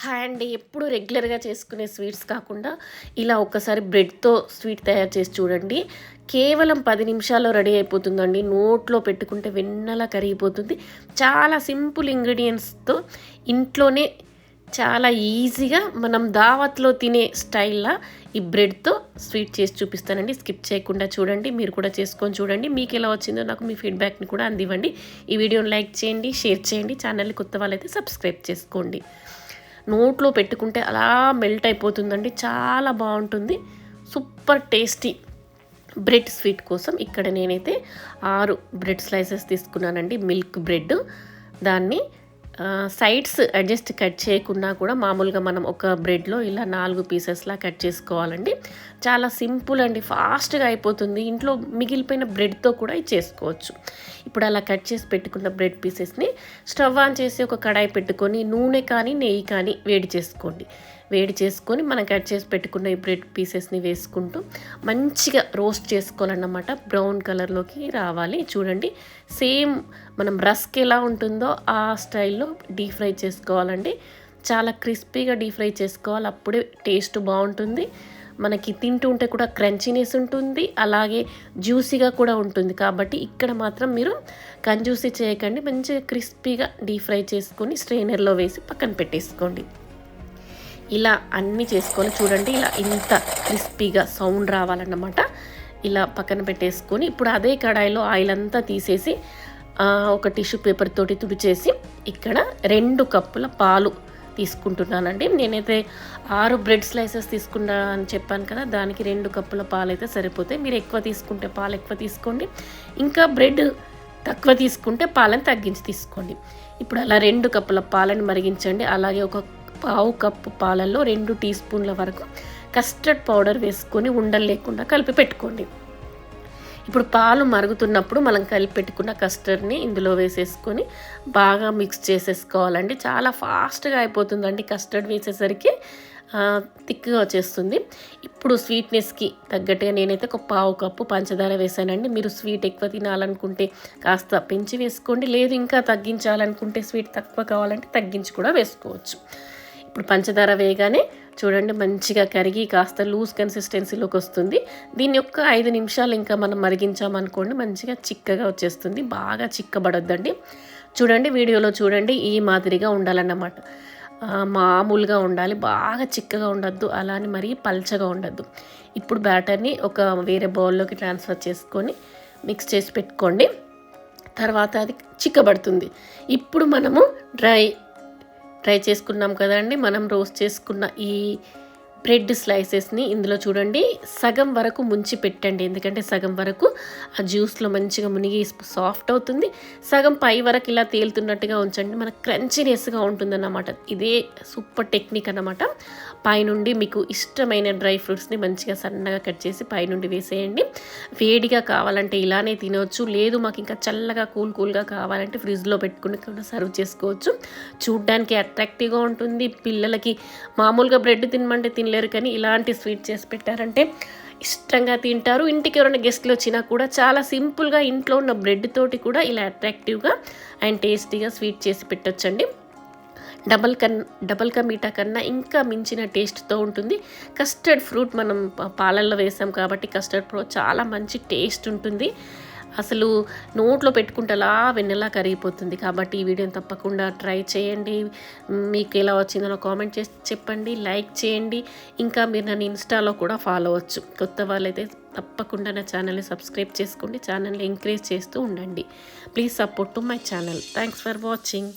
Hi అండి ఎప్పుడు రెగ్యులర్గా చేసుకునే స్వీట్స్ కాకుండా ఇలా ఒకసారి బ్రెడ్తో స్వీట్ తయారు చేసి చూడండి. కేవలం పది నిమిషాల్లో రెడీ అయిపోతుందండి. నోట్లో పెట్టుకుంటే వెన్నలా కరిగిపోతుంది. చాలా సింపుల్ ఇంగ్రీడియంట్స్తో ఇంట్లోనే చాలా ఈజీగా మనం దావత్లో తినే స్టైల్లా ఈ బ్రెడ్తో స్వీట్ చేసి చూపిస్తానండి. స్కిప్ చేయకుండా చూడండి. మీరు కూడా చేసుకొని చూడండి. మీకు ఎలా వచ్చిందో నాకు మీ ఫీడ్బ్యాక్ని కూడా అందివ్వండి. ఈ వీడియోని లైక్ చేయండి షేర్ చేయండి. ఛానల్ని కొత్త వాళ్ళైతే సబ్స్క్రైబ్ చేసుకోండి. నోట్లో పెట్టుకుంటే అలా మెల్ట్ అయిపోతుందండి. చాలా బాగుంటుంది. సూపర్ టేస్టీ బ్రెడ్ స్వీట్ కోసం ఇక్కడ నేనైతే ఆరు బ్రెడ్ స్లైసెస్ తీసుకున్నానండి. Milk bread. దాన్ని సైడ్స్ అడ్జస్ట్ కట్ చేయకుండా కూడా మామూలుగా మనం ఒక బ్రెడ్లో ఇలా నాలుగు పీసెస్లా కట్ చేసుకోవాలండి. చాలా సింపుల్ అండి ఫాస్ట్గా అయిపోతుంది. ఇంట్లో మిగిలిపోయిన బ్రెడ్తో కూడా ఇది చేసుకోవచ్చు. ఇప్పుడు అలా కట్ చేసి పెట్టుకున్న బ్రెడ్ పీసెస్ని స్టవ్ ఆన్ చేసి ఒక కడాయి పెట్టుకొని నూనె కానీ నెయ్యి కానీ వేడి చేసుకోండి. వేడి చేసుకొని మనం కట్ చేసి పెట్టుకున్న ఈ బ్రెడ్ పీసెస్ని వేసుకుంటూ మంచిగా రోస్ట్ చేసుకోవాలన్నమాట. బ్రౌన్ కలర్లోకి రావాలి. చూడండి సేమ్ మనం రస్క్ ఎలా ఉంటుందో ఆ స్టైల్లో డీప్ ఫ్రై చేసుకోవాలండి. చాలా క్రిస్పీగా డీప్ ఫ్రై చేసుకోవాలి. అప్పుడే టేస్ట్ బాగుంటుంది. మనకి తింటూ ఉంటే కూడా క్రంచీనెస్ ఉంటుంది. అలాగే జ్యూసీగా కూడా ఉంటుంది. కాబట్టి ఇక్కడ మాత్రం మీరు కంజూసీ చేయకండి. మంచిగా క్రిస్పీగా డీప్ ఫ్రై చేసుకొని స్ట్రైనర్లో వేసి పక్కన పెట్టేసుకోండి. ఇలా అన్నీ చేసుకొని చూడండి ఇలా ఇంత క్రిస్పీగా సౌండ్ రావాలన్నమాట. ఇలా పక్కన పెట్టేసుకొని ఇప్పుడు అదే కడాయిలో ఆయిల్ అంతా తీసేసి ఒక టిష్యూ పేపర్ తోటి తుడిచేసి ఇక్కడ రెండు కప్పుల పాలు తీసుకుంటున్నానండి. నేనైతే ఆరు బ్రెడ్ స్లైసెస్ తీసుకున్నా అని చెప్పాను కదా దానికి రెండు కప్పుల పాలు అయితే సరిపోతాయి. మీరు ఎక్కువ తీసుకుంటే పాలు ఎక్కువ తీసుకోండి. ఇంకా బ్రెడ్ తక్కువ తీసుకుంటే పాలను తగ్గించి తీసుకోండి. ఇప్పుడు అలా రెండు కప్పుల పాలను మరిగించండి. అలాగే ఒక పావు కప్పు పాలల్లో రెండు టీ స్పూన్ల వరకు కస్టర్డ్ పౌడర్ వేసుకొని ఉండలు లేకుండా కలిపి పెట్టుకోండి. ఇప్పుడు పాలు మరుగుతున్నప్పుడు మనం కలిపి పెట్టుకున్న కస్టర్డ్ని ఇందులో వేసేసుకొని బాగా మిక్స్ చేసేసుకోవాలండి. చాలా ఫాస్ట్గా అయిపోతుందండి కస్టర్డ్ వేసేసరికి. థిక్గా వచ్చేస్తుంది. ఇప్పుడు స్వీట్నెస్కి తగ్గట్టుగా నేనైతే ఒక పావు కప్పు పంచదార వేసానండి. మీరు స్వీట్ ఎక్కువ తినాలనుకుంటే కాస్త పెంచి వేసుకోండి. లేదు ఇంకా తగ్గించాలనుకుంటే స్వీట్ తక్కువ కావాలంటే తగ్గించి కూడా వేసుకోవచ్చు. ఇప్పుడు పంచదార వేయగానే చూడండి మంచిగా కరిగి కాస్త లూజ్ కన్సిస్టెన్సీలోకి వస్తుంది. దీని యొక్క ఐదు నిమిషాలు ఇంకా మనం మరిగించామనుకోండి మంచిగా చిక్కగా వచ్చేస్తుంది. బాగా చిక్కబడొద్దండి. చూడండి వీడియోలో చూడండి ఈ మాదిరిగా ఉండాలన్నమాట. మామూలుగా ఉండాలి బాగా చిక్కగా ఉండద్దు అలానే మరీ పల్చగా ఉండద్దు. ఇప్పుడు బ్యాటర్ని ఒక వేరే బౌల్లోకి ట్రాన్స్ఫర్ చేసుకొని మిక్స్ చేసి పెట్టుకోండి. తర్వాత అది చిక్కబడుతుంది. ఇప్పుడు మనము డ్రై ట్రై చేసుకున్నాం కదండి. మనం రోస్ట్ చేసుకున్న ఈ బ్రెడ్ స్లైసెస్ని ఇందులో చూడండి. సగం వరకు ముంచి పెట్టండి. ఎందుకంటే సగం వరకు ఆ జ్యూస్లో మంచిగా మునిగి సాఫ్ట్ అవుతుంది. సగం పై వరకు ఇలా తేలుతున్నట్టుగా ఉంచండి. మనకు క్రంచీనెస్గా ఉంటుందన్నమాట. ఇదే సూపర్ టెక్నిక్ అనమాట పైనుండి మీకు ఇష్టమైన డ్రై ఫ్రూట్స్ని మంచిగా సన్నగా కట్ చేసి పైనుండి వేసేయండి. వేడిగా కావాలంటే ఇలానే తినవచ్చు లేదు మాకు ఇంకా చల్లగా కూల్ కూల్గా కావాలంటే ఫ్రిడ్జ్లో పెట్టుకుని కూడా సర్వ్ చేసుకోవచ్చు. చూడ్డానికి అట్రాక్టివ్గా ఉంటుంది. పిల్లలకి మామూలుగా బ్రెడ్ తినమంటే తినలేదు తినలేరు కానీ ఇలాంటి స్వీట్ చేసి పెట్టారంటే ఇష్టంగా తింటారు. ఇంటికి ఎవరైనా గెస్ట్లు వచ్చినా కూడా చాలా సింపుల్గా ఇంట్లో ఉన్న బ్రెడ్ తోటి కూడా ఇలా అట్రాక్టివ్గా అండ్ టేస్టీగా స్వీట్ చేసి పెట్టొచ్చండి. డబల్ కన్ డబల్ కా మీఠా కన్నా ఇంకా మించిన టేస్ట్తో ఉంటుంది. కస్టర్డ్ ఫ్రూట్ మనం పాలల్లో వేసాం కాబట్టి కస్టర్డ్ ఫ్రూట్ చాలా మంచి టేస్ట్ ఉంటుంది. అసలు నోట్లో పెట్టుకుంటేలా వెన్నెలా కరిగిపోతుంది. కాబట్టి ఈ వీడియోని తప్పకుండా ట్రై చేయండి. మీకు ఎలా వచ్చిందో కామెంట్ చేసి చెప్పండి లైక్ చేయండి. ఇంకా మీరు నన్ను ఇన్స్టాలో కూడా ఫాలో అవ్వచ్చు. కొత్త వాళ్ళైతే తప్పకుండా నా ఛానల్ని సబ్స్క్రైబ్ చేసుకోండి. ఛానల్ని ఎంకరేజ్ చేస్తూ ఉండండి. Please support to my channel. Thanks for watching.